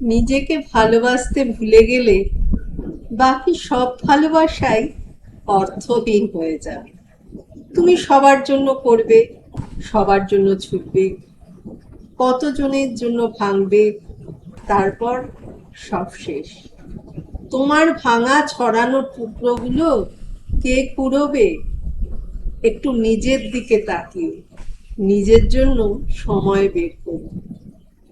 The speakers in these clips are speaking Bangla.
নিজেকে ভালোবাসতে ভুলে গেলে বাকি সব ভালোবাসাই অর্থহীন হয়ে যাবে। তুমি সবার জন্য করবে, সবার জন্য ছুটবে, কতজনের জন্য ভাঙবে, তারপর সব শেষ। তোমার ভাঙা ছড়ানো টুকরোগুলো কে কুড়োবে? একটু নিজের দিকে তাকিয়ে, নিজের জন্য সময় বের করুন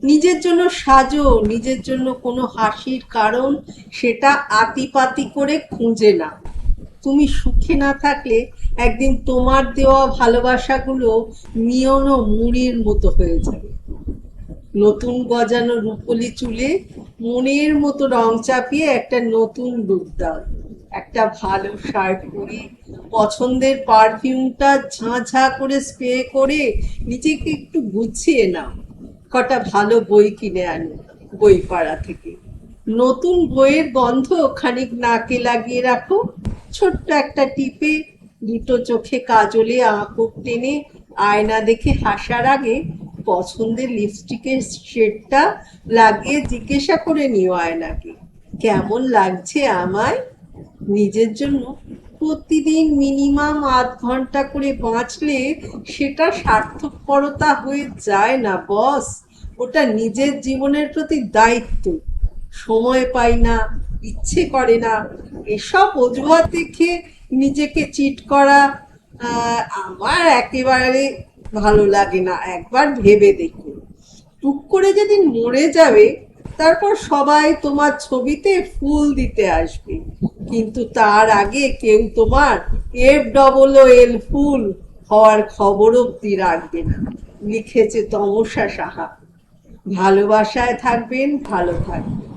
নিজের জন্য সাজো, নিজের জন্য কোনো হাসির কারণ সেটা আতিপাতি করে খুঁজে না তুমি সুখে না থাকলে একদিন তোমার দেওয়া ভালোবাসাগুলো মিয়নো মুড়ির মতো হয়ে যাবে। নতুন গজানো রূপলি চুলে মনের মতো রং চাপিয়ে একটা নতুন রূপ দাও। একটা ভালো শার্ট পরে, পছন্দের পারফিউমটা ঝাঁ ঝাঁ করে স্প্রে করে নিজেকে একটু গুছিয়ে নাও। কটা ভালো বই কিনে আনো বই পাড়া থেকে। নতুন বইয়ের গন্ধ খানিক নাকে লাগিয়ে রাখো। ছোট্ট একটা টিপে দুটো চোখে কাজলে আঁকুক টেনে। আয়না দেখে হাসার আগে পছন্দের লিপস্টিকের শেডটা লাগিয়ে জিজ্ঞাসা করে নিও আয়নাকে, কেমন লাগছে আমায়? নিজের জন্য প্রতিদিন মিনিমাম আধ ঘণ্টা করে বাঁচলে সেটা সার্থকপরতা হয়ে যায় না, বস। ওটা নিজের জীবনের প্রতি দায়িত্ব। সময় পাই না, ইচ্ছে করে না। এসব অজুহাত দেখে নিজেকে চিট করা আমার একেবারে ভালো লাগে না। একবার ভেবে দেখুন। টুক করে যেদিন মরে যাবে তারপর সবাই তোমার ছবিতে ফুল দিতে আসবে। কিন্তু তার আগে কেউ তোমার এফ ডবল এল ফুল হওয়ার খবর অব্দি রাখবে না। লিখেছে তমসা সাহা। ভালোবাসায় থাকবেন, ভালো থাকবেন।